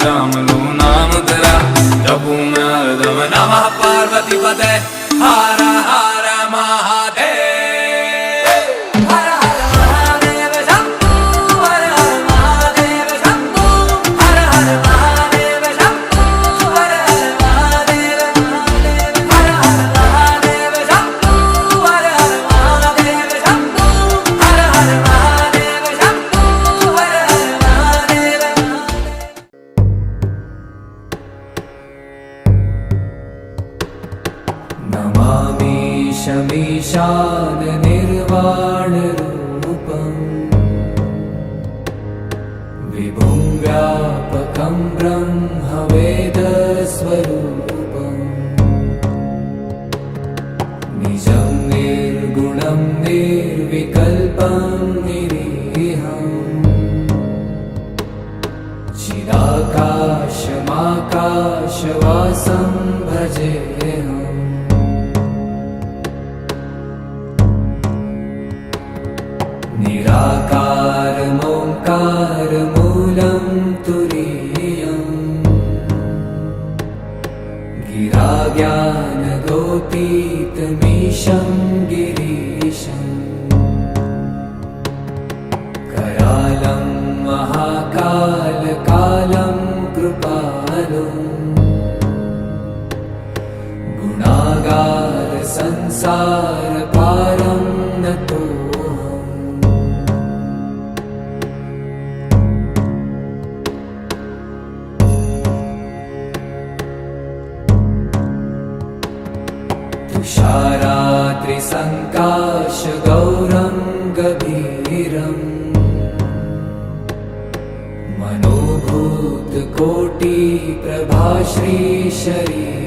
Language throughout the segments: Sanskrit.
श्यामलो नाम तेरा जपू मैं नमः पार्वती पते व्यापकं ब्रह्मवेदस्वरूपम्। निजं निर्गुणं निर्विकल्पं निरीहम्। चिदाकाशमाकाशवासं भजेऽहम् संसार तुषारात्रिसङ्काशगौरं गभीरम् मनोभूतकोटिप्रभाश्रीशरीरम्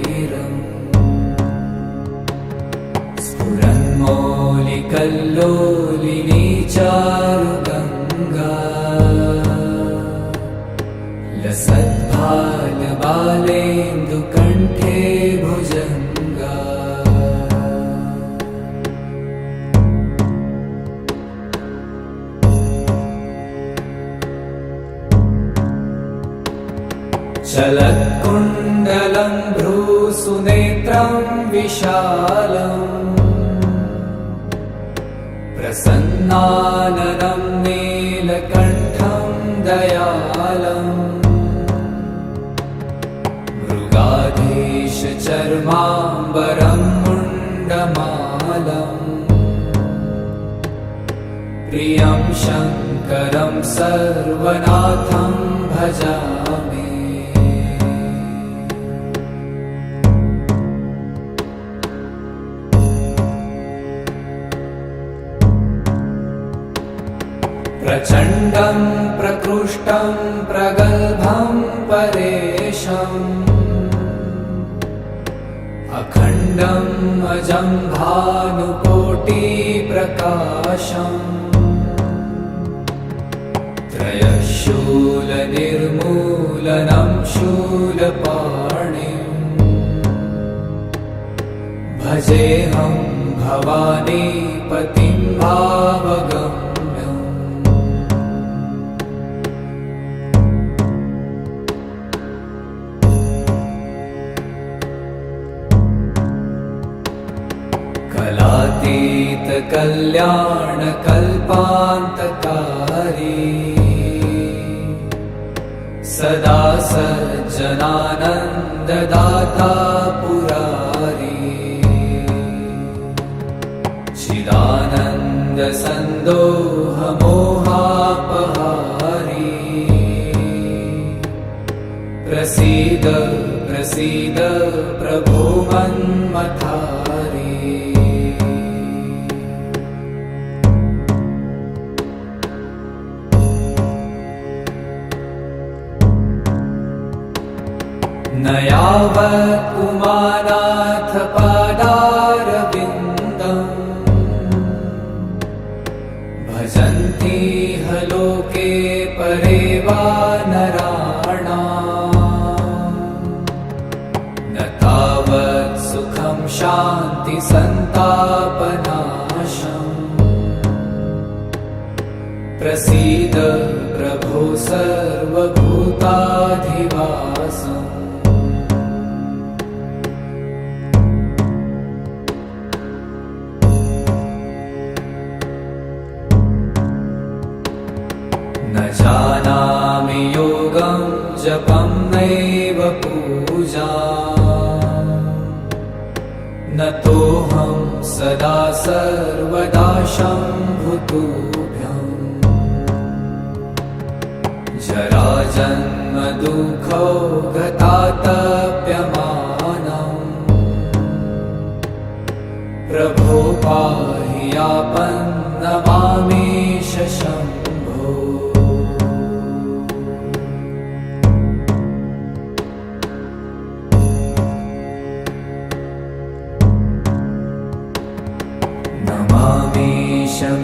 स्फुरन्मौलिकल्लोलिनी चारुगङ्गा लसद्भालबालेन्दुकण्ठे भुजङ्गा। चलत्कुण्डलं भ्रूसुनेत्रं विशालम् प्रसन्नाननं नीलकण्ठं दयालम्। मृगाधीशचर्माम्बरं मुण्डमालम्। प्रियं शङ्करं सर्वनाथं भजामि प्रचण्डं प्रकृष्टं प्रगल्भं परेशम्। अखण्डम् अजं भानुकोटिप्रकाशम् त्रयशूलनिर्मूलनं शूलपाणिम्। भजेऽहं भवानीपतिं भावगम्यम् कलातीतकल्याणकल्पान्तकारी सदा सज्जनानन्ददाता पुरारी। चिदानन्दसन्दोहमोहापहारी। प्रसीद प्रसीद प्रभो मन्मथारी यावत् पुमानाथ पादारविन्दम् भजन्ति ह लोके परे वा नराणा न तावत् सुखं शान्ति सन्तापनाशम्। प्रसीद प्रभो सर्वभूताधिवा जपं नैव पूजा। न तोऽहं सदा सर्वदा शम्भुतुभ्यम् जराजन्म दुःखौ गतातप्यमानम् प्रभो पाहि यापन्नमामीश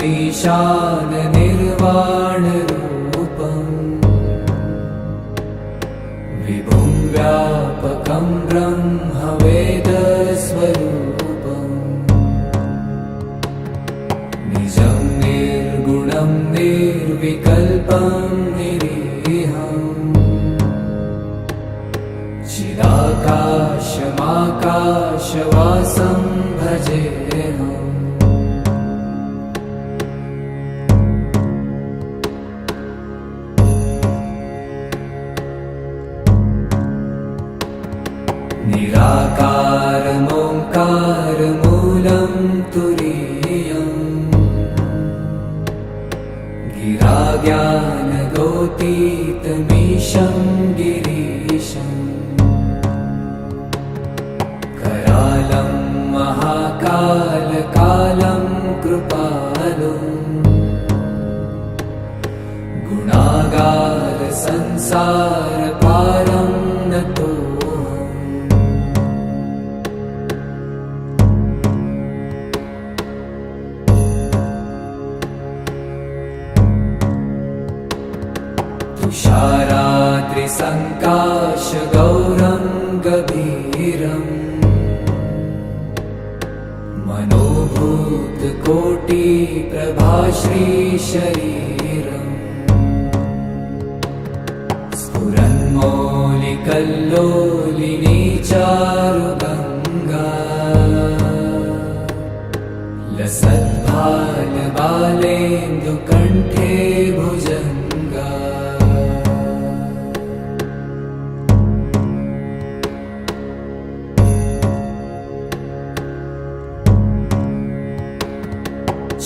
निर्वाणरूपम् विभुं व्यापकं ब्रह्मवेदस्वरूपम्। निजं निर्गुणं निर्विकल्पं निरीहम्। चिदाकाशमाकाशवासं भजेऽहम् गिरीशम् करालं महाकालकालं कृपालुम् गुणागारसंसारपारं नतोऽहम् तुषाराद्रिसङ्काशगौरं गभीरम् मनोभूतकोटिप्रभाश्रीशरीरम् स्फुरन्मौलिकल्लोलिनी चारुगङ्गा लसद्भालबालेन्दुकण्ठे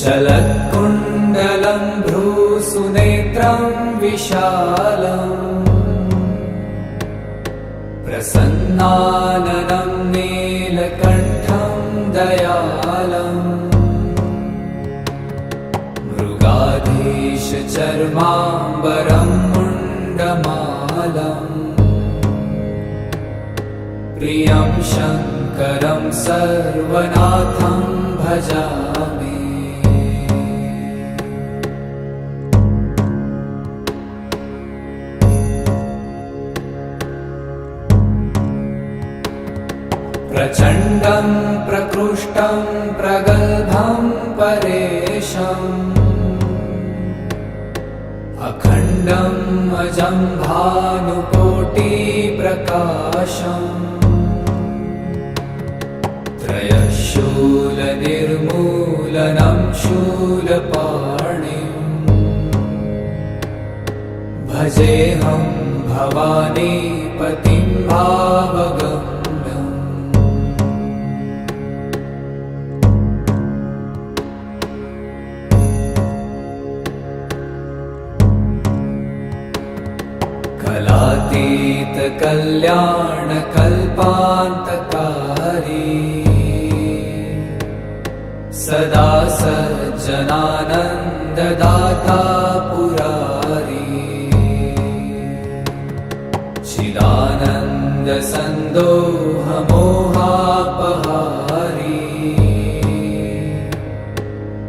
चलत्कुण्डलं भ्रूसुनेत्रं विशालम् प्रसन्नाननं नीलकण्ठं दयालम्। मृगाधीशचर्माम्बरं मुण्डमालम्। प्रियं शङ्करं सर्वनाथं भजामि प्रचण्डं प्रकृष्टं प्रगल्भं परेशम्। अखण्डम् अजं भानुकोटिप्रकाशम् त्रयशूलनिर्मूलनं शूलपाणिम्। भजेऽहं भवानी पतिं कलातीतकल्याणकल्पान्तकारी सदा सज्जनानन्ददाता पुरारी। चिदानन्दसन्दोहमोहापहारी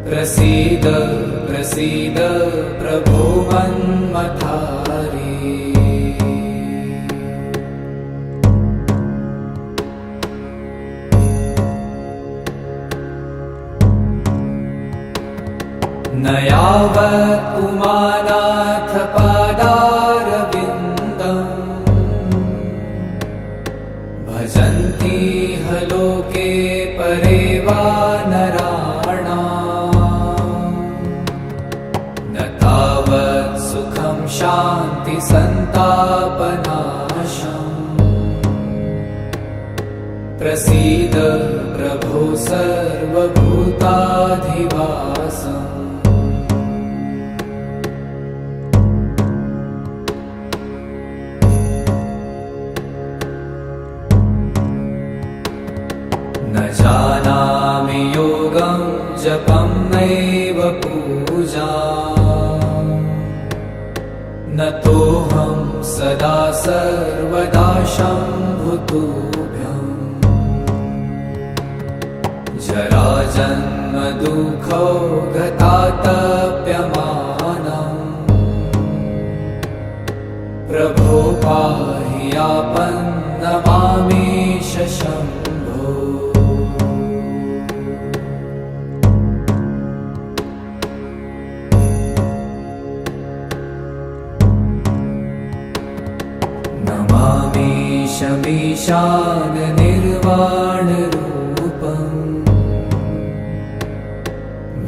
प्रसीद प्रसीद प्रभो मन्मथारी यावत् कुमानाथपादारविन्दम् भजन्ती ह लोके नराणा। न तावत् सुखं शान्ति सन्तापनाशम्। प्रसीद प्रभो सर्वभूताधिवासम्। न तोऽहं सदा सर्वदा शम्भुतुभ्यम् जराजन्म दुःखौ गतातप्यमानम् प्रभो पाहि आपन्नमामीश निर्वाणरूपम्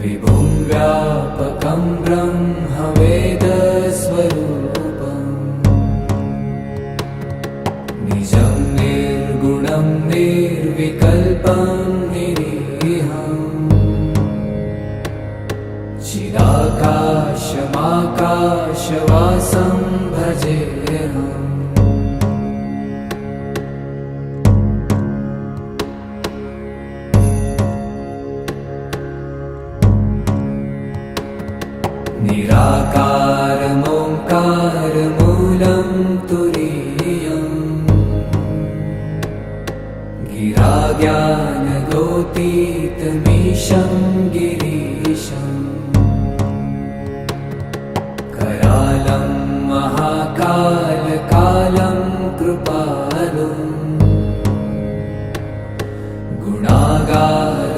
विभुं व्यापकं ब्रह्मवेदस्वरूपम्। निजं निर्गुणं निर्विकल्पं निरीहम्। चिदाकाशमाकाशवासं भजेऽहम् निराकारमोङ्कारमूलं तुरीयम् गिराज्ञानगोतीतमीशं गिरीशम् करालं महाकालकालं कृपालुम् गुणागार